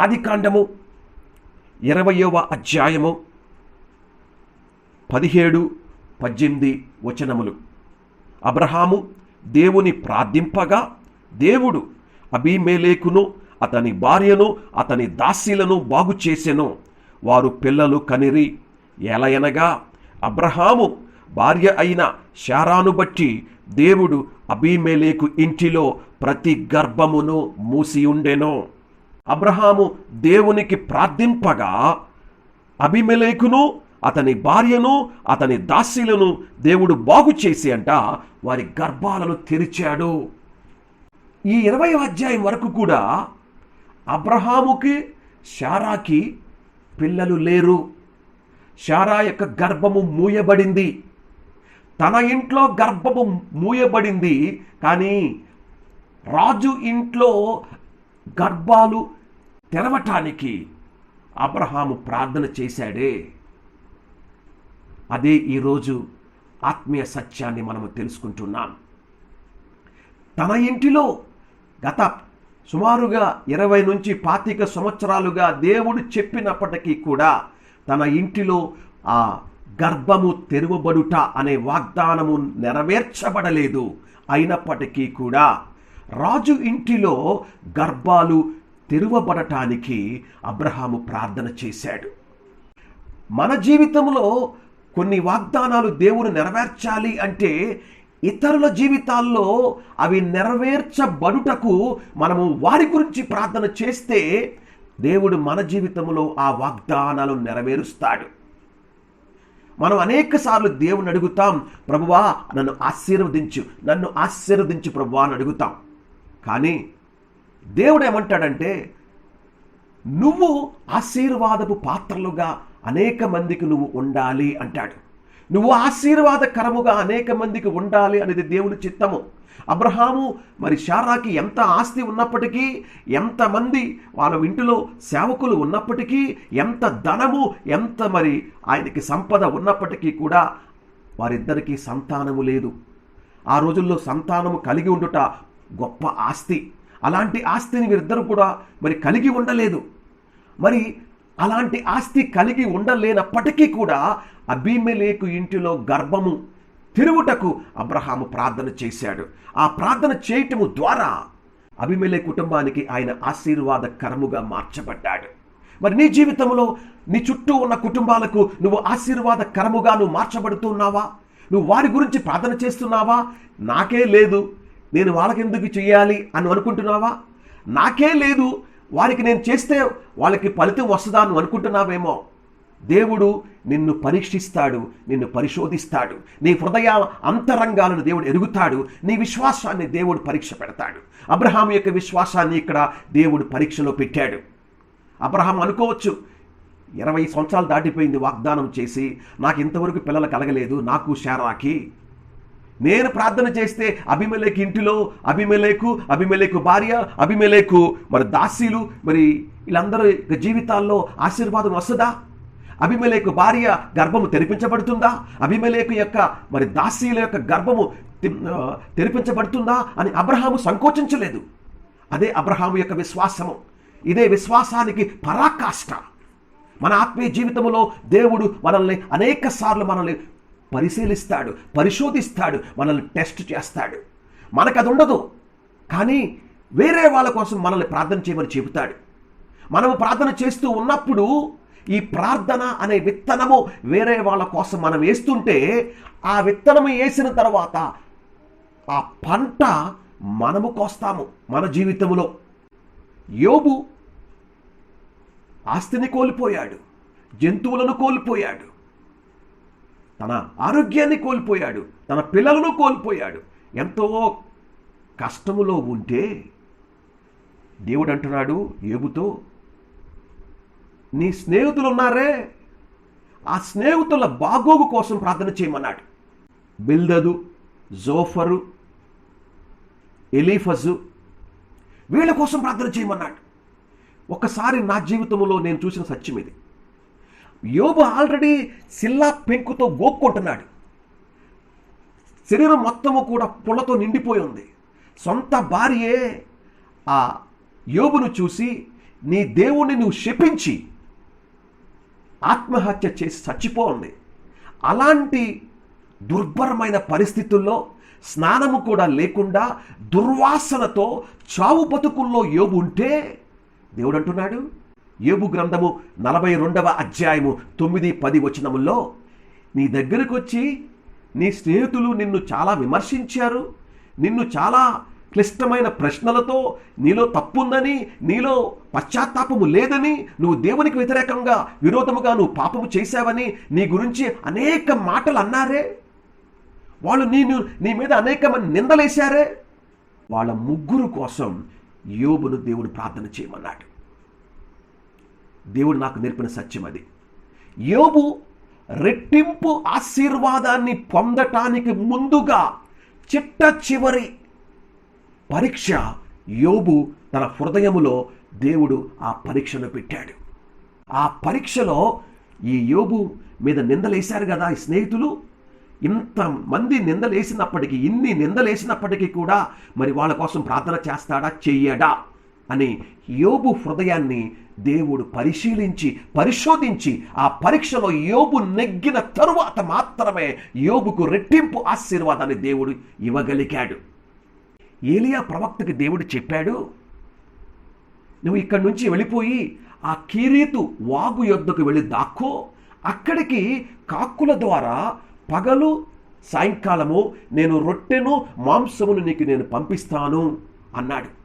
ఆదికాండము ఇరవయవ అధ్యాయము పదిహేడు పద్దెనిమిది వచనములు. అబ్రహాము దేవుని ప్రార్థింపగా దేవుడు అభిమేలేకును అతని భార్యను అతని దాసీలను బాగు చేసెను. వారు పిల్లలు కనిరి ఎలయనగా అబ్రహాము భార్య అయిన శారాను బట్టి దేవుడు అభిమేలేకు ఇంటిలో ప్రతి గర్భమును మూసి ఉండెను అబ్రహాము దేవునికి ప్రార్థింపగా అభిమలేకును అతని భార్యను అతని దాసీలను దేవుడు బాగు చేసి అంట వారి గర్భాలను తెరిచాడు. ఈ ఇరవై అధ్యాయం వరకు కూడా అబ్రహాముకి శారాకి పిల్లలు లేరు. శారా యొక్క గర్భము మూయబడింది. తన ఇంట్లో గర్భము మూయబడింది కానీ రాజు ఇంట్లో గర్భాలు తెరవటానికి అబ్రహాము ప్రార్థన చేశాడే. అదే ఈరోజు ఆత్మీయ సత్యాన్ని మనము తెలుసుకుంటున్నాం. తన ఇంటిలో గత సుమారుగా ఇరవై నుంచి పాతిక సంవత్సరాలుగా దేవుడు చెప్పినప్పటికీ కూడా తన ఇంటిలో ఆ గర్భము తెరువబడుట అనే వాగ్దానము నెరవేర్చబడలేదు. అయినప్పటికీ కూడా రాజు ఇంటిలో గర్భాలు తెరువబడటానికి అబ్రహాము ప్రార్థన చేశాడు. మన జీవితంలో కొన్ని వాగ్దానాలు దేవుడు నెరవేర్చాలి అంటే ఇతరుల జీవితాల్లో అవి నెరవేర్చబడుటకు మనము వారి గురించి ప్రార్థన చేస్తే దేవుడు మన జీవితంలో ఆ వాగ్దానాలు నెరవేరుస్తాడు. మనం అనేక సార్లు దేవుని అడుగుతాం ప్రభువా నన్ను ఆశీర్వదించు నన్ను ఆశీర్వదించు ప్రభువా అని అడుగుతాం. కానీ దేవుడు ఏమంటాడంటే నువ్వు ఆశీర్వాదపు పాత్రలుగా అనేక మందికి నువ్వు ఉండాలి అంటాడు. నువ్వు ఆశీర్వాదకరముగా అనేక మందికి ఉండాలి అనేది దేవుని చిత్తము. అబ్రహాము మరి శారాకి ఎంత ఆస్తి ఉన్నప్పటికీ ఎంతమంది వాళ్ళ ఇంటిలో సేవకులు ఉన్నప్పటికీ ఎంత ధనము ఎంత మరి ఆయనకి సంపద ఉన్నప్పటికీ కూడా వారిద్దరికీ సంతానము లేదు. ఆ రోజుల్లో సంతానము కలిగి ఉండుట గొప్ప ఆస్తి. అలాంటి ఆస్తిని వీరిద్దరూ కూడా మరి కలిగి ఉండలేదు. మరి అలాంటి ఆస్తి కలిగి ఉండలేనప్పటికీ కూడా అబీమెలేకు ఇంటిలో గర్భము తిరుగుటకు అబ్రహాము ప్రార్థన చేశాడు. ఆ ప్రార్థన చేయటము ద్వారా అభిమెలే కుటుంబానికి ఆయన ఆశీర్వాద కరముగా మార్చబడ్డాడు. మరి నీ జీవితంలో నీ చుట్టూ ఉన్న కుటుంబాలకు నువ్వు ఆశీర్వాద కరముగా నువ్వు మార్చబడుతున్నావా? నువ్వు వారి గురించి ప్రార్థన చేస్తున్నావా? నాకే లేదు. నేను వాళ్ళకెందుకు చేయాలి అని అనుకుంటున్నావా? నాకే లేదు. వారికి నేను చేస్తే వాళ్ళకి ఫలితం వస్తుందా అని అనుకుంటున్నావేమో? దేవుడు నిన్ను పరీక్షిస్తాడు నిన్ను పరిశోధిస్తాడు. నీ హృదయ అంతరంగాలను దేవుడు ఎరుగుతాడు నీ విశ్వాసాన్ని దేవుడు పరీక్ష పెడతాడు. అబ్రహాం యొక్క విశ్వాసాన్ని ఇక్కడ దేవుడు పరీక్షలో పెట్టాడు. అబ్రహాం అనుకోవచ్చు ఇరవై సంవత్సరాలు దాటిపోయింది వాగ్దానం చేసి నాకు ఇంతవరకు పిల్లలు కలగలేదు నాకు శారాకి. నేను ప్రార్థన చేస్తే అభిమలేకు ఇంటిలో అభిమలేకు అభిమలేకు భార్య అభిమలేకు మరి దాసీలు మరి వీళ్ళందరి జీవితాల్లో ఆశీర్వాదం వస్తుందా? అభిమలేకు భార్య గర్భము తెరిపించబడుతుందా? అభిమలేకు యొక్క మరి దాసీల యొక్క గర్భము తెరిపించబడుతుందా అని అబ్రహాము సంకోచించలేదు. అదే అబ్రహాము యొక్క విశ్వాసము. ఇదే విశ్వాసానికి పరాకాష్ట. మన ఆత్మీయ జీవితంలో దేవుడు మనల్ని అనేక సార్లు మనల్ని పరిశీలిస్తాడు పరిశోధిస్తాడు మనల్ని టెస్ట్ చేస్తాడు. మనకు అది ఉండదు కానీ వేరే వాళ్ళ కోసం మనల్ని ప్రార్థన చేయమని చెబుతాడు. మనము ప్రార్థన చేస్తూ ఉన్నప్పుడు ఈ ప్రార్థన అనే విత్తనము వేరే వాళ్ళ కోసం మనం వేస్తుంటే ఆ విత్తనము వేసిన తర్వాత ఆ పంట మనము కోస్తాము మన జీవితంలో. యోబు ఆస్తిని కోల్పోయాడు జంతువులను కోల్పోయాడు తన ఆరోగ్యాన్ని కోల్పోయాడు తన పిల్లలను కోల్పోయాడు. ఎంతో కష్టములో ఉంటే దేవుడు అంటున్నాడు ఏబుతో నీ స్నేహితులు ఉన్నారే ఆ స్నేహితుల బాగోగు కోసం ప్రార్థన చేయమన్నాడు. బిల్దదు జోఫరు ఎలీఫజు వీళ్ళ కోసం ప్రార్థన చేయమన్నాడు. ఒకసారి నా జీవితంలో నేను చూసిన సత్యం ఇది. యోబు ఆల్రెడీ సిల్లా పెంకుతో గోక్కుంటున్నాడు శరీరం మొత్తము కూడా పుల్లతో నిండిపోయి ఉంది. సొంత భార్యే ఆ యోబును చూసి నీ దేవుణ్ణి నువ్వు శపించి ఆత్మహత్య చేసి చచ్చిపోండి అలాంటి దుర్భరమైన పరిస్థితుల్లో స్నానము కూడా లేకుండా దుర్వాసనతో చావు బతుకుల్లో యోబు ఉంటే దేవుడు అంటున్నాడు ఏబు గ్రంథము నలభై రెండవ అధ్యాయము తొమ్మిది పది వచనముల్లో నీ దగ్గరకు వచ్చి నీ స్నేహితులు నిన్ను చాలా విమర్శించారు నిన్ను చాలా క్లిష్టమైన ప్రశ్నలతో నీలో తప్పుందని నీలో పశ్చాత్తాపము లేదని నువ్వు దేవునికి వ్యతిరేకంగా విరోధముగా నువ్వు పాపము చేశావని నీ గురించి అనేక మాటలు అన్నారే? వాళ్ళు నేను నీ మీద అనేకమంది నిందలేశారే? వాళ్ళ ముగ్గురు కోసం యోబును దేవుడు ప్రార్థన చేయమన్నాడు. దేవుడు నాకు నేర్పిన సత్యం అది. యోబు రెట్టింపు ఆశీర్వాదాన్ని పొందటానికి ముందుగా చిట్ట చివరి పరీక్ష యోబు తన హృదయములో దేవుడు ఆ పరీక్షను పెట్టాడు. ఆ పరీక్షలో ఈ యోబు మీద నిందలేశారు కదా ఈ స్నేహితులు? ఇంతమంది నిందలేసినప్పటికీ ఇన్ని నిందలేసినప్పటికీ కూడా మరి వాళ్ళ కోసం ప్రార్థన చేస్తాడా చెయ్యడా అని యోబు హృదయాన్ని దేవుడు పరిశీలించి పరిశోధించి ఆ పరీక్షలో యోబు నెగ్గిన తరువాత మాత్రమే యోబుకు రెట్టింపు ఆశీర్వాదాన్ని దేవుడు ఇవ్వగలిగాడు. ఏలియా ప్రవక్తకి దేవుడు చెప్పాడు నువ్వు ఇక్కడి నుంచి వెళ్ళిపోయి ఆ కీరీతు వాగు యొద్దకు వెళ్ళి దాక్కో. అక్కడికి కాక్కుల ద్వారా పగలు సాయంకాలము నేను రొట్టెను మాంసమును నీకు నేను పంపిస్తాను అన్నాడు.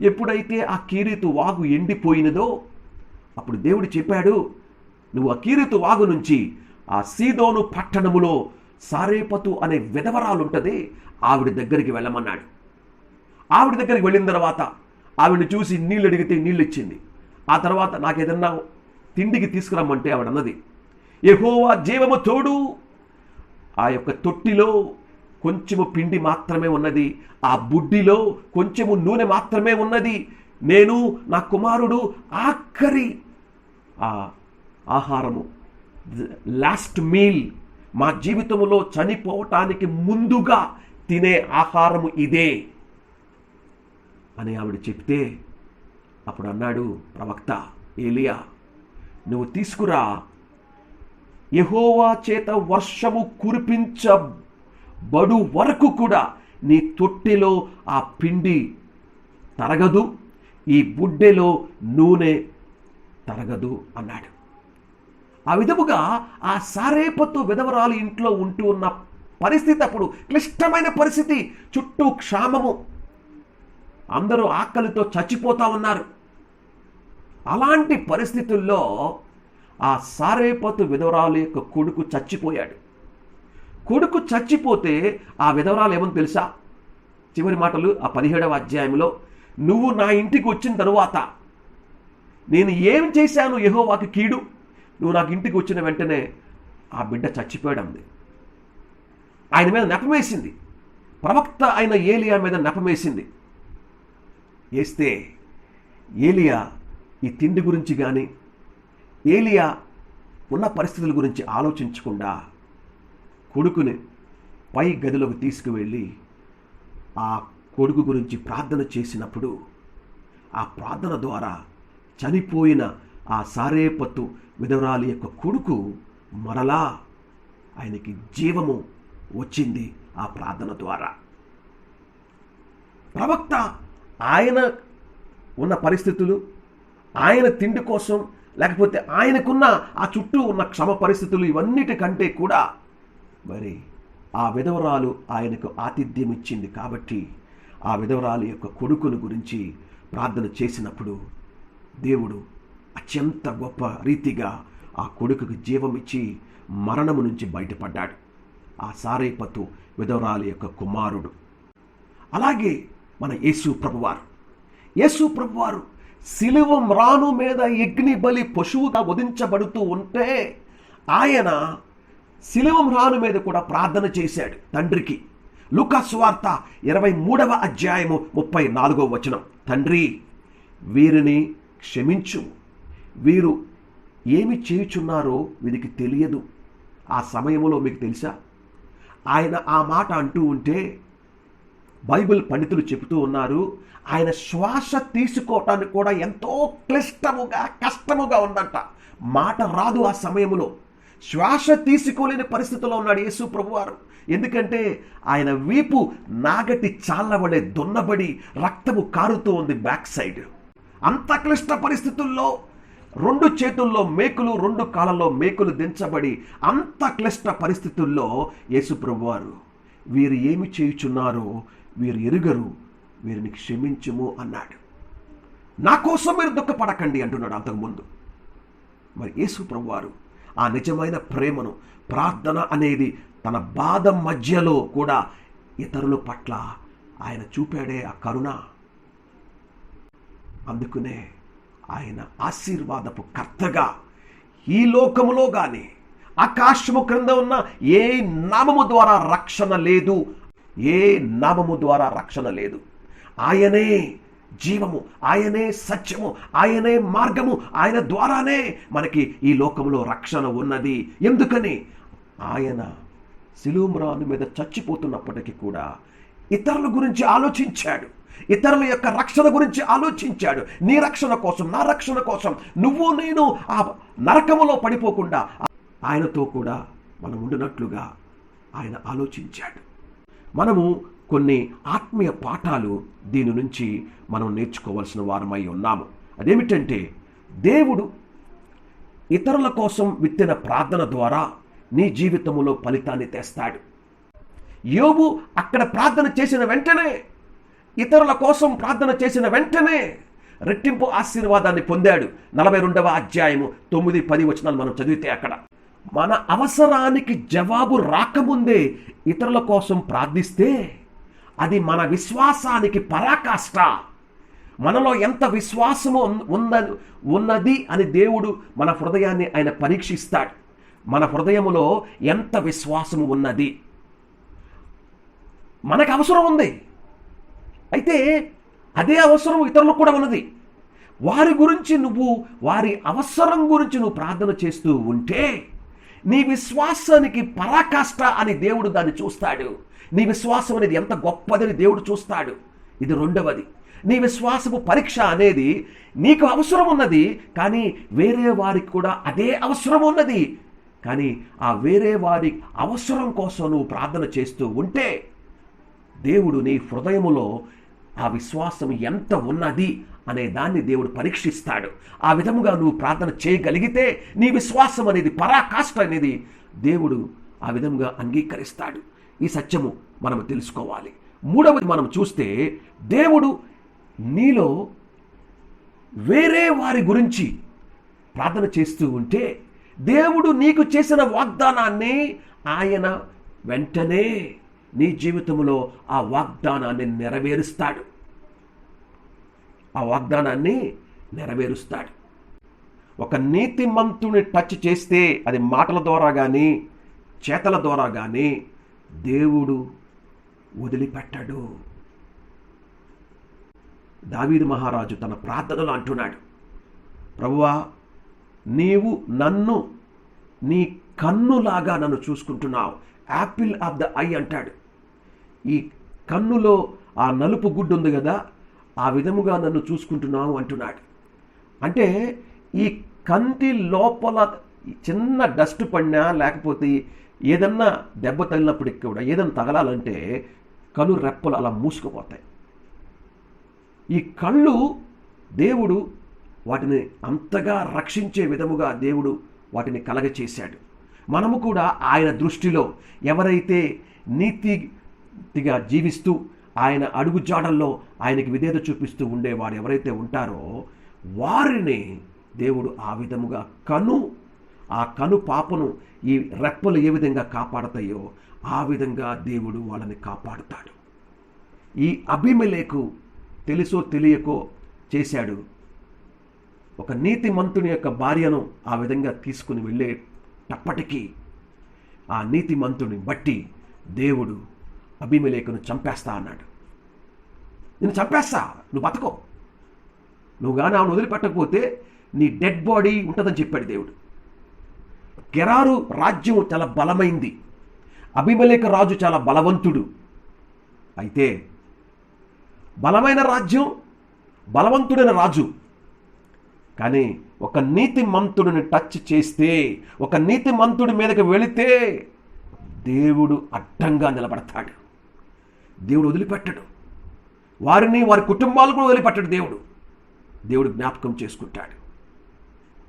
ఎప్పుడైతే ఆ కీరీతు వాగు ఎండిపోయినదో అప్పుడు దేవుడు చెప్పాడు నువ్వు ఆ కీరీతు వాగు నుంచి ఆ సీదోను పట్టణములో సారేపతు అనే విధవరాలుంటది ఆవిడ దగ్గరికి వెళ్ళమన్నాడు. ఆవిడ దగ్గరికి వెళ్ళిన తర్వాత ఆవిడని చూసి నీళ్ళు అడిగితే నీళ్ళు ఇచ్చింది ఆ తర్వాత నాకేదన్నా తిండికి తీసుకురమ్మంటే ఆవిడ అన్నది యెహోవా జీవము తోడు ఆ యొక్క తొట్టిలో కొంచెము పిండి మాత్రమే ఉన్నది. ఆ బుడ్డిలో కొంచెము నూనె మాత్రమే ఉన్నది. నేను నా కుమారుడు ఆఖరి ఆ ఆహారము. Last meal. మా జీవితంలో చనిపోవటానికి ముందుగా తినే ఆహారము ఇదే అని ఆవిడ చెప్తే అప్పుడు అన్నాడు ప్రవక్త ఏలియా నువ్వు తీసుకురా. యహోవా చేత వర్షము కురిపించ బడు వరకు కూడా నీ తొట్టిలో ఆ పిండి తరగదు ఈ బుడ్డెలో నూనె తరగదు అన్నాడు. ఆ విధముగా ఆ సారేపత్తు విధవరాలు ఇంట్లో ఉంటూ ఉన్న పరిస్థితి అప్పుడు క్లిష్టమైన పరిస్థితి చుట్టూ క్షామము. అందరూ ఆకలితో చచ్చిపోతా ఉన్నారు. అలాంటి పరిస్థితుల్లో ఆ సారేపతు విధవరాలు యొక్క కొడుకు చచ్చిపోయాడు. కొడుకు చచ్చిపోతే ఆ విధవరాలు ఏమని తెలుసా? చివరి మాటలు ఆ పదిహేడవ అధ్యాయంలో నువ్వు నా ఇంటికి వచ్చిన తరువాత నేను ఏం చేశాను యెహోవాకి కీడు? నువ్వు నాకు ఇంటికి వచ్చిన వెంటనే ఆ బిడ్డ చచ్చిపోయాడు అంది ఆయన మీద నెపమేసింది. ప్రవక్త అయిన ఏలియా మీద నెపమేసింది. వేస్తే ఏలియా ఈ తిండి గురించి కానీ ఏలియా ఉన్న పరిస్థితుల గురించి ఆలోచించకుండా కొడుకుని పై గదిలోకి తీసుకువెళ్ళి ఆ కొడుకు గురించి ప్రార్థన చేసినప్పుడు ఆ ప్రార్థన ద్వారా చనిపోయిన ఆ సారేపత్తు విధవరాలి యొక్క కొడుకు మరలా ఆయనకి జీవము వచ్చింది ఆ ప్రార్థన ద్వారా. ప్రవక్త ఆయన ఉన్న పరిస్థితులు ఆయన తిండి కోసం లేకపోతే ఆయనకున్న ఆ చుట్టూ ఉన్న క్షమ పరిస్థితులు ఇవన్నిటికంటే కూడా మరి ఆ విధవరాలు ఆయనకు ఆతిథ్యం ఇచ్చింది కాబట్టి ఆ విధవరాలు యొక్క కొడుకును గురించి ప్రార్థన చేసినప్పుడు దేవుడు అత్యంత గొప్ప రీతిగా ఆ కొడుకుకు జీవం ఇచ్చి మరణము నుంచి బయటపడ్డాడు. ఆ సారేపతు విధవరాలు యొక్క కుమారుడు. అలాగే మన యేసు ప్రభువారు. యేసు ప్రభువారు శిలువ మ్రాను మీద యజ్ఞి బలి పశువుగా వధించబడుతూ ఉంటే ఆయన శిలువ మ్రాను మీద కూడా ప్రార్థన చేశాడు తండ్రికి. లుకాస్ వార్త ఇరవై మూడవ అధ్యాయము ముప్పై నాలుగవ వచనం. తండ్రి వీరిని క్షమించు. వీరు ఏమి చేయుచున్నారో వీరికి తెలియదు. ఆ సమయంలో మీకు తెలుసా? ఆయన ఆ మాట అంటూ ఉంటే బైబిల్ పండితులు చెబుతూ ఉన్నారు ఆయన శ్వాస తీసుకోవటానికి కూడా ఎంతో క్లిష్టముగా కష్టముగా ఉందంట. మాట రాదు ఆ సమయంలో శ్వాస తీసుకోలేని పరిస్థితిలో ఉన్నాడు యేసు ప్రభువారు. ఎందుకంటే ఆయన వీపు నాగటి చాలబడే దున్నబడి రక్తము కారుతూ ఉంది బ్యాక్ సైడ్. అంత క్లిష్ట పరిస్థితుల్లో రెండు చేతుల్లో మేకులు రెండు కాళ్ళలో మేకులు దించబడి అంత క్లిష్ట పరిస్థితుల్లో యేసు ప్రభువారు వీరు ఏమి చేయుచున్నారో వీరు ఎరుగరు వీరిని క్షమించుము అన్నాడు. నా కోసం మీరు దుఃఖపడకండి అంటున్నాడు అంతకుముందు. మరి యేసు ప్రభువారు ఆ నిజమైన ప్రేమను ప్రార్థన అనేది తన బాధ మధ్యలో కూడా ఇతరుల పట్ల ఆయన చూపాడే ఆ కరుణ. అందుకునే ఆయన ఆశీర్వాదపు కర్తగా ఈ లోకములో గాని ఆకాశము క్రింద ఉన్న ఏ నామము ద్వారా రక్షణ లేదు ఏ నామము ద్వారా రక్షణ లేదు. ఆయనే జీవము ఆయనే సత్యము ఆయనే మార్గము ఆయన ద్వారానే మనకి ఈ లోకంలో రక్షణ ఉన్నది. ఎందుకని? ఆయన శిలుమ్రాను మీద చచ్చిపోతున్నప్పటికీ కూడా ఇతరుల గురించి ఆలోచించాడు. ఇతరుల యొక్క రక్షణ గురించి ఆలోచించాడు. నీ రక్షణ కోసం నా రక్షణ కోసం నువ్వు నేను ఆ నరకములో పడిపోకుండా ఆయనతో కూడా మనం ఉండినట్లుగా ఆయన ఆలోచించాడు. మనము కొన్ని ఆత్మీయ పాఠాలు దీని నుంచి మనం నేర్చుకోవాల్సిన వారమై ఉన్నాము. అదేమిటంటే దేవుడు ఇతరుల కోసం విత్తిన ప్రార్థన ద్వారా నీ జీవితంలో ఫలితాన్ని తెస్తాడు. యోబు అక్కడ ప్రార్థన చేసిన వెంటనే ఇతరుల కోసం ప్రార్థన చేసిన వెంటనే రెట్టింపు ఆశీర్వాదాన్ని పొందాడు. నలభై రెండవ అధ్యాయము తొమ్మిది పది వచనాలు మనం చదివితే అక్కడ మన అవసరానికి జవాబు రాకముందే ఇతరుల కోసం ప్రార్థిస్తే అది మన విశ్వాసానికి పరాకాష్ట. మనలో ఎంత విశ్వాసము ఉన్న ఉన్నది అని దేవుడు మన హృదయాన్ని ఆయన పరీక్షిస్తాడు. మన హృదయములో ఎంత విశ్వాసము ఉన్నది? మనకు అవసరం ఉంది. అయితే అదే అవసరం ఇతరులకు కూడా ఉన్నది. వారి గురించి నువ్వు వారి అవసరం గురించి నువ్వు ప్రార్థన చేస్తూ ఉంటే నీ విశ్వాసానికి పరాకాష్ట అని దేవుడు దాన్ని చూస్తాడు. నీ విశ్వాసం అనేది ఎంత గొప్పదని దేవుడు చూస్తాడు. ఇది రెండవది. నీ విశ్వాసపు పరీక్ష అనేది నీకు అవసరం ఉన్నది కానీ వేరే వారికి కూడా అదే అవసరం ఉన్నది. కానీ ఆ వేరే వారి అవసరం కోసం నువ్వు ప్రార్థన చేస్తూ ఉంటే దేవుడు నీ హృదయములో ఆ విశ్వాసం ఎంత ఉన్నది? అనే దాన్ని దేవుడు పరీక్షిస్తాడు. ఆ విధముగా నువ్వు ప్రార్థన చేయగలిగితే నీ విశ్వాసం అనేది పరాకాష్ట అనేది దేవుడు ఆ విధంగా అంగీకరిస్తాడు. ఈ సత్యము మనం తెలుసుకోవాలి. మూడవది మనం చూస్తే దేవుడు నీలో వేరే వారి గురించి ప్రార్థన చేస్తూ ఉంటే దేవుడు నీకు చేసిన వాగ్దానాన్ని ఆయన వెంటనే నీ జీవితంలో ఆ వాగ్దానాన్ని నెరవేరుస్తాడు. ఆ వాగ్దానాన్ని నెరవేరుస్తాడు. ఒక నీతిమంతుని టచ్ చేస్తే అది మాటల ద్వారా కానీ చేతల ద్వారా కానీ దేవుడు వదిలిపెట్టడు. దావీదు మహారాజు తన ప్రార్థనలో అంటున్నాడు. ప్రభువా నీవు నన్ను నీ కన్నులాగా నన్ను చూసుకుంటున్నావు. యాపిల్ ఆఫ్ ద ఐ అంటాడు. ఈ కన్నులో ఆ నలుపు గుడ్డు ఉంది కదా ఆ విధముగా నన్ను చూసుకుంటున్నావు అంటున్నాడు. అంటే ఈ కంటి లోపల చిన్న డస్ట్ పడినా లేకపోతే ఏదన్నా దెబ్బ తగిలినప్పటికి కూడా ఏదన్నా తగలాలంటే కను రెప్పలు అలా మూసుకుపోతాయి. ఈ కళ్ళు దేవుడు వాటిని అంతగా రక్షించే విధముగా దేవుడు వాటిని కలగచేశాడు. మనము కూడా ఆయన దృష్టిలో ఎవరైతే నీతిగా జీవిస్తూ ఆయన అడుగుజాడల్లో ఆయనకి విధేత చూపిస్తూ ఉండేవాడు ఎవరైతే ఉంటారో వారిని దేవుడు ఆ విధముగా కను ఆ కను పాపను ఈ రెప్పలు ఏ విధంగా కాపాడతాయో ఆ విధంగా దేవుడు వాళ్ళని కాపాడుతాడు. ఈ అభిమలేకు తెలుసో తెలియకో చేశాడు. ఒక నీతిమంతుని యొక్క భార్యను ఆ విధంగా తీసుకుని వెళ్ళేటప్పటికీ ఆ నీతిమంతుని బట్టి దేవుడు అభిమలేఖను చంపేస్తా అన్నాడు. నేను చంపేస్తా నువ్వు బతకో. నువ్వు కానీ ఆమెను వదిలిపెట్టకపోతే నీ డెడ్ బాడీ ఉంటుందని చెప్పాడు దేవుడు. గెరారు రాజ్యం చాలా బలమైంది. అభిమలేఖ రాజు చాలా బలవంతుడు. అయితే బలమైన రాజ్యం బలవంతుడైన రాజు. కానీ ఒక నీతి మంతుడిని టచ్ చేస్తే ఒక నీతి మంతుడి మీదకి వెళితే దేవుడు అడ్డంగా నిలబడతాడు. దేవుడు వదిలిపెట్టడు. వారిని వారి కుటుంబాలు కూడా వదిలిపెట్టడు దేవుడు. దేవుడు జ్ఞాపకం చేసుకుంటాడు.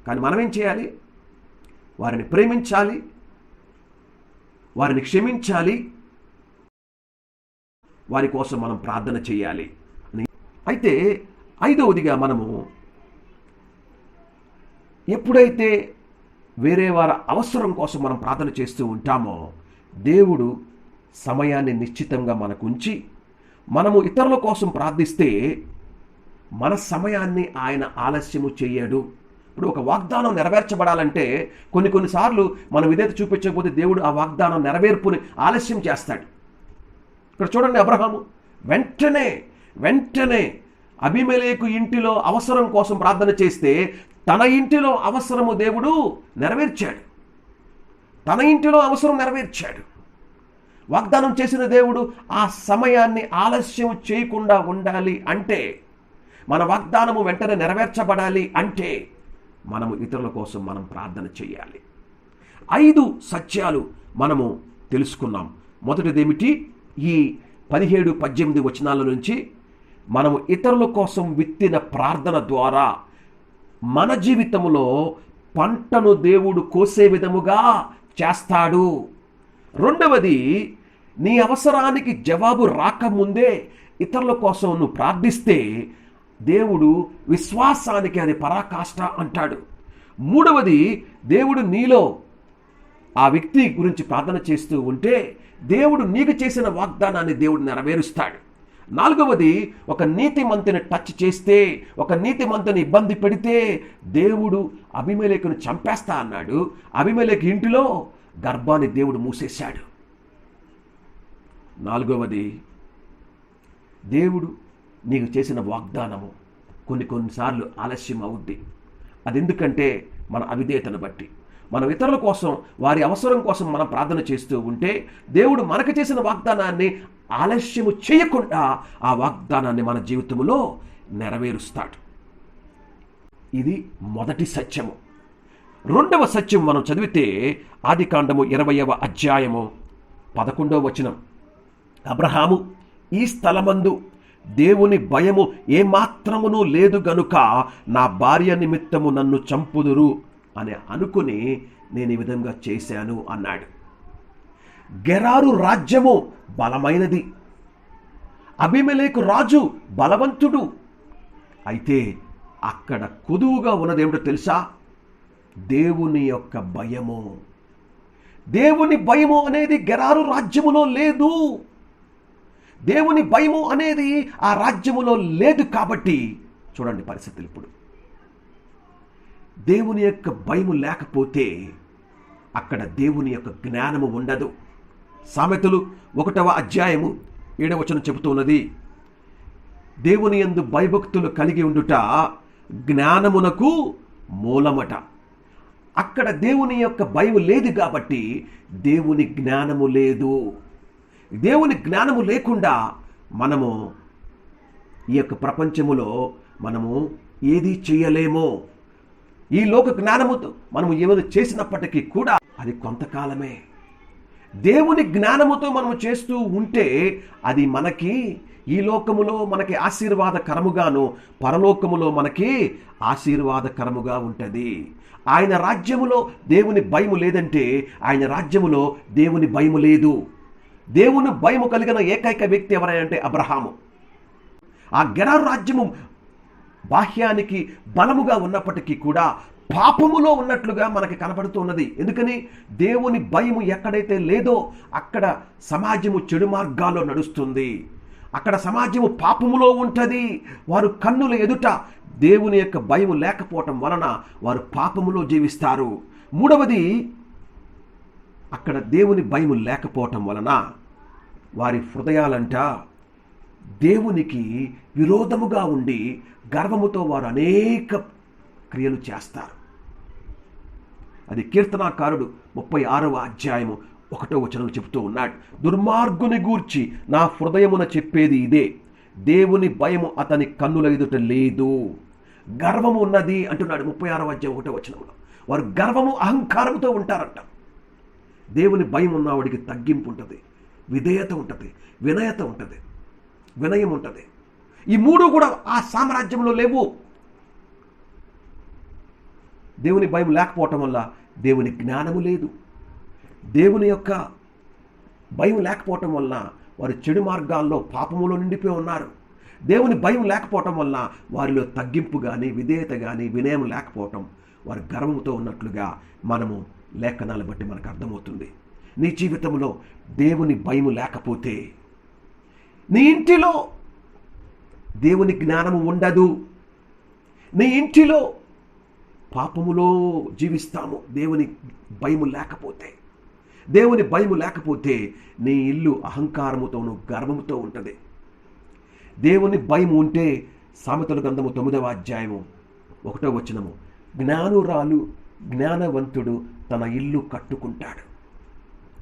కానీ మనం ఏం చేయాలి? వారిని ప్రేమించాలి. వారిని క్షమించాలి. వారి కోసం మనం ప్రార్థన చేయాలి. అని. అయితే ఐదవదిగా మనము ఎప్పుడైతే వేరే వారి అవసరం కోసం మనం ప్రార్థన చేస్తూ ఉంటామో దేవుడు సమయాన్ని నిశ్చితంగా మనకు ఉంచి మనము ఇతరుల కోసం ప్రార్థిస్తే మన సమయాన్ని ఆయన ఆలస్యము చేయడు. ఇప్పుడు ఒక వాగ్దానం నెరవేర్చబడాలంటే కొన్ని కొన్నిసార్లు మనం విధేత చూపించకపోతే దేవుడు ఆ వాగ్దానం నెరవేర్పుని ఆలస్యం చేస్తాడు. ఇక్కడ చూడండి అబ్రహాము. వెంటనే వెంటనే అభిమలేకు ఇంటిలో అవసరం కోసం ప్రార్థన చేస్తే తన ఇంటిలో అవసరము దేవుడు నెరవేర్చాడు. తన ఇంటిలో అవసరం నెరవేర్చాడు. వాగ్దానం చేసిన దేవుడు ఆ సమయాన్ని ఆలస్యం చేయకుండా ఉండాలి అంటే మన వాగ్దానము వెంటనే నెరవేర్చబడాలి అంటే మనము ఇతరుల కోసం మనం ప్రార్థన చేయాలి. ఐదు సత్యాలు మనము తెలుసుకున్నాం. మొదటిదేమిటి? ఈ పదిహేడు పద్దెనిమిది వచనాల నుంచి మనము ఇతరుల కోసం విత్తిన ప్రార్థన ద్వారా మన జీవితంలో పంటను దేవుడు కోసే విధముగా చేస్తాడు. రెండవది నీ అవసరానికి జవాబు రాకముందే ఇతరుల కోసం నువ్వు ప్రార్థిస్తే దేవుడు విశ్వాసానికి అది పరాకాష్ట అంటాడు. మూడవది దేవుడు నీలో ఆ వ్యక్తి గురించి ప్రార్థన చేస్తూ ఉంటే దేవుడు నీకు చేసిన వాగ్దానాన్ని దేవుడు నెరవేరుస్తాడు. నాలుగవది ఒక నీతిమంతుని టచ్ చేస్తే ఒక నీతిమంతుని ఇబ్బంది పెడితే దేవుడు అభిమేలేకును చంపేస్తా అన్నాడు. అభిమేలేకు ఇంటిలో గర్భాన్ని దేవుడు మూసేశాడు. నాలుగవది దేవుడు నీకు చేసిన వాగ్దానము కొన్ని కొన్నిసార్లు ఆలస్యం అవుద్ది. అది ఎందుకంటే మన అవిధేయతను బట్టి. మనం ఇతరుల కోసం వారి అవసరం కోసం మనం ప్రార్థన చేస్తూ ఉంటే దేవుడు మనకు చేసిన వాగ్దానాన్ని ఆలస్యము చేయకుండా ఆ వాగ్దానాన్ని మన జీవితంలో నెరవేరుస్తాడు. ఇది మొదటి సత్యము. రెండవ సత్యం మనం చదివితే ఆదికాండము ఇరవయవ అధ్యాయము పదకొండవ వచనం. అబ్రహాము ఈ స్థలమందు దేవుని భయము ఏమాత్రమును లేదు గనుక నా భార్య నిమిత్తము నన్ను చంపుదురు అని అనుకుని నేను ఈ విధంగా చేశాను అన్నాడు. గెరారు రాజ్యము బలమైనది. అభిమలేకు రాజు బలవంతుడు. అయితే అక్కడ కొదువుగా ఉన్నదేమిటో తెలుసా? దేవుని యొక్క భయము. దేవుని భయము అనేది గెరారు రాజ్యములో లేదు. దేవుని భయము అనేది ఆ రాజ్యములో లేదు కాబట్టి చూడండి పరిస్థితులు ఇప్పుడు. దేవుని యొక్క భయము లేకపోతే అక్కడ దేవుని యొక్క జ్ఞానము ఉండదు. సామెతలు ఒకటవ అధ్యాయము ఏడవచనం చెబుతున్నది దేవుని యందు భయభక్తులు కలిగి ఉండుట జ్ఞానమునకు మూలమట. అక్కడ దేవుని యొక్క భయం లేదు కాబట్టి దేవుని జ్ఞానము లేదు. దేవుని జ్ఞానము లేకుండా మనము ఈ యొక్క ప్రపంచములో మనము ఏది చేయలేమో. ఈ లోక జ్ఞానముతో మనము ఏమైనా చేసినప్పటికీ కూడా అది కొంతకాలమే. దేవుని జ్ఞానముతో మనము చేస్తూ ఉంటే అది మనకి ఈ లోకములో మనకి ఆశీర్వాదకరముగాను పరలోకములో మనకి ఆశీర్వాదకరముగా ఉంటుంది. ఆయన రాజ్యములో దేవుని భయము లేదంటే ఆయన రాజ్యములో దేవుని భయము లేదు. దేవుని భయము కలిగిన ఏకైక వ్యక్తి ఎవరంటే అబ్రహాము. ఆ గెరారు రాజ్యము బాహ్యానికి బలముగా ఉన్నప్పటికీ కూడా పాపములో ఉన్నట్లుగా మనకి కనబడుతున్నది ఎందుకని? దేవుని భయము ఎక్కడైతే లేదో అక్కడ సమాజము చెడు మార్గాల్లో నడుస్తుంది. అక్కడ సమాజము పాపములో ఉంటుంది. వారు కన్నుల ఎదుట దేవుని యొక్క భయం లేకపోవటం వలన వారు పాపములో జీవిస్తారు. మూడవది అక్కడ దేవుని భయం లేకపోవటం వలన వారి హృదయాలంట దేవునికి విరోధముగా ఉండి గర్వముతో వారు అనేక క్రియలు చేస్తారు. అది కీర్తనాకారుడు ముప్పై ఆరవ అధ్యాయము ఒకటో వచనం చెబుతూ ఉన్నాడు. దుర్మార్గుని గూర్చి నా హృదయమున చెప్పేది ఇదే. దేవుని భయము అతని కన్నుల ఎదుట లేదు. గర్వము ఉన్నది అంటున్నాడు ముప్పై ఆరో అధ్యాయం ఒకటో వచనంలో. వారు గర్వము అహంకారంతో ఉంటారంట. దేవుని భయం ఉన్నవాడికి తగ్గింపు ఉంటుంది విధేయత ఉంటుంది వినయత ఉంటుంది వినయం ఉంటుంది. ఈ మూడు కూడా ఆ సామ్రాజ్యంలో లేవు. దేవుని భయం లేకపోవటం వల్ల దేవుని జ్ఞానము లేదు. దేవుని యొక్క భయం లేకపోవటం వల్ల వారు చెడు మార్గాల్లో పాపములో నిండిపోయి ఉన్నారు. దేవుని భయం లేకపోవటం వల్ల వారిలో తగ్గింపు కానీ విధేయత కానీ వినయం లేకపోవటం వారు గర్వంతో ఉన్నట్లుగా మనము లేఖనాలు బట్టి మనకు అర్థమవుతుంది. నీ జీవితంలో దేవుని భయం లేకపోతే నీ ఇంటిలో దేవుని జ్ఞానము ఉండదు. నీ ఇంటిలో పాపములో జీవిస్తాము. దేవుని భయము లేకపోతే. దేవుని భయము లేకపోతే నీ ఇల్లు అహంకారముతోనూ గర్వముతో ఉంటుంది. దేవుని భయం ఉంటే సామెతల గ్రంథము తొమ్మిదవ అధ్యాయము ఒకటో వచనము జ్ఞానురాలు జ్ఞానవంతుడు తన ఇల్లు కట్టుకుంటాడు.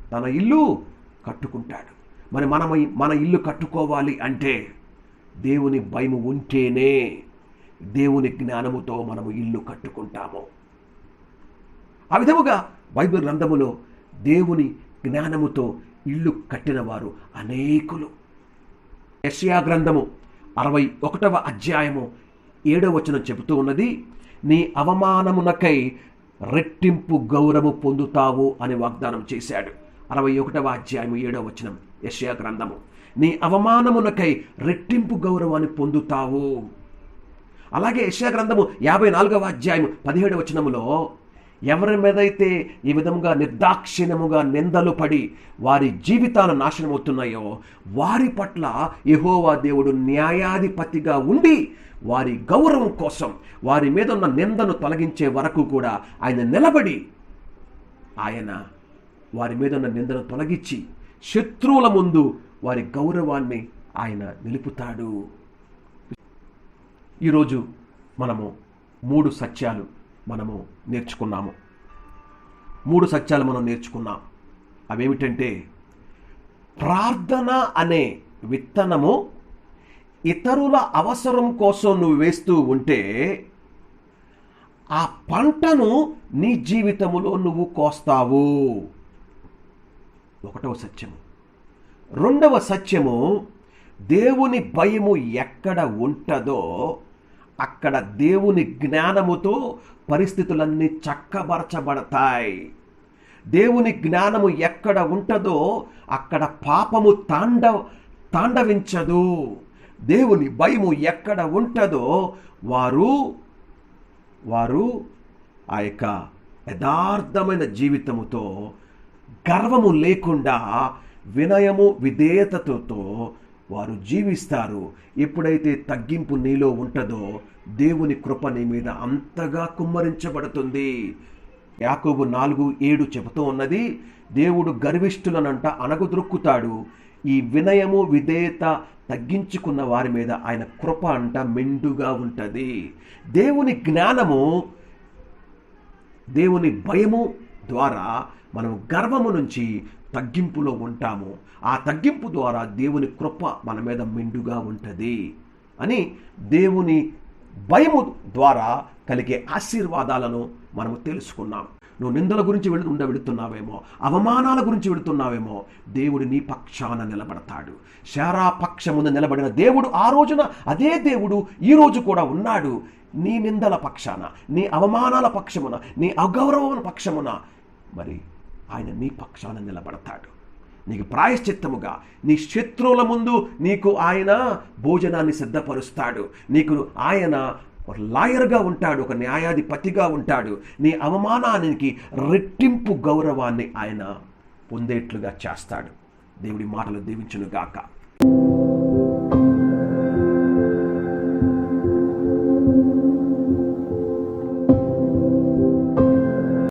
తన ఇల్లు కట్టుకుంటాడు. మరి మన మన ఇల్లు కట్టుకోవాలి అంటే దేవుని భయము ఉంటేనే దేవుని జ్ఞానముతో మనము ఇల్లు కట్టుకుంటాము. ఆ విధముగా బైబిల్ గ్రంథములో దేవుని జ్ఞానముతో ఇల్లు కట్టినవారు అనేకులు. యెషయా గ్రంథము అరవై ఒకటవ అధ్యాయము ఏడవ వచనం చెబుతూ ఉన్నది నీ అవమానమునకై రెట్టింపు గౌరవము పొందుతావు అని వాగ్దానం చేశాడు. అరవై ఒకటవ అధ్యాయము ఏడవ వచనం యెషయా గ్రంథము. నీ అవమానమునకై రెట్టింపు గౌరవాన్ని పొందుతావు. అలాగే యష్యా గ్రంథము యాభై నాలుగవ అధ్యాయం పదిహేడవ వచనములో ఎవరి మీదైతే ఈ విధముగా నిర్దాక్షిణ్యముగా నిందలు పడి వారి జీవితాలు నాశనమవుతున్నాయో వారి పట్ల యహోవా దేవుడు న్యాయాధిపతిగా ఉండి వారి గౌరవం కోసం వారి మీద ఉన్న నిందను తొలగించే వరకు కూడా ఆయన నిలబడి ఆయన వారి మీద ఉన్న నిందను తొలగించి శత్రువుల ముందు వారి గౌరవాన్ని ఆయన నిలుపుతాడు. ఈరోజు మనము మూడు సత్యాలు మనము నేర్చుకున్నాము. మూడు సత్యాలు మనం నేర్చుకున్నాం. అవేమిటంటే ప్రార్థన అనే విత్తనము ఇతరుల అవసరం కోసం నువ్వు వేస్తూ ఉంటే ఆ పంటను నీ జీవితములో నువ్వు కోస్తావు. ఒకటవ సత్యము. రెండవ సత్యము దేవుని భయము ఎక్కడ ఉంటుందో అక్కడ దేవుని జ్ఞానముతో పరిస్థితులన్నీ చక్కబరచబడతాయి. దేవుని జ్ఞానము ఎక్కడ ఉంటుందో అక్కడ పాపము తాండవ తాండవించదు. దేవుని భయము ఎక్కడ ఉంటుందో వారు వారు ఆ యొక్క యథార్థమైన జీవితముతో గర్వము లేకుండా వినయము విధేయతతో వారు జీవిస్తారు. ఎప్పుడైతే తగ్గింపు నీలో ఉంటుందో దేవుని కృప నీ మీద అంతగా కుమ్మరించబడుతుంది. యాకోబు నాలుగు ఏడు చెబుతూ ఉన్నది దేవుడు గర్విష్ఠులనంట అనగుద్రొక్కుతాడు ఈ వినయము విధేయత తగ్గించుకున్న వారి మీద ఆయన కృప అంట మెండుగా ఉంటుంది. దేవుని జ్ఞానము దేవుని భయము ద్వారా మనం గర్వము నుంచి తగ్గింపులో ఉంటాము. ఆ తగ్గింపు ద్వారా దేవుని కృప మన మీద మెండుగా ఉంటుంది అని దేవుని భయము ద్వారా కలిగే ఆశీర్వాదాలను మనము తెలుసుకున్నాం. నువ్వు నిందల గురించి వెళు ఉండ వెళుతున్నావేమో అవమానాల గురించి వెళుతున్నావేమో దేవుడు నీ పక్షాన నిలబడతాడు. శారా పక్షమున నిలబడిన దేవుడు ఆ రోజున అదే దేవుడు ఈ రోజు కూడా ఉన్నాడు. నీ నిందల పక్షాన నీ అవమానాల పక్షమున నీ అగౌరవం పక్షమున మరి ఆయన నీ పక్షాన నిలబడతాడు. నీకు ప్రాయశ్చిత్తముగా నీ శత్రువుల ముందు నీకు ఆయన భోజనాన్ని సిద్ధపరుస్తాడు. నీకు ఆయన ఒక లాయర్గా ఉంటాడు ఒక న్యాయాధిపతిగా ఉంటాడు. నీ అవమానానికి రెట్టింపు గౌరవాన్ని ఆయన పొందేట్లుగా చేస్తాడు. దేవుడి మాటలు దీవించునుగాక.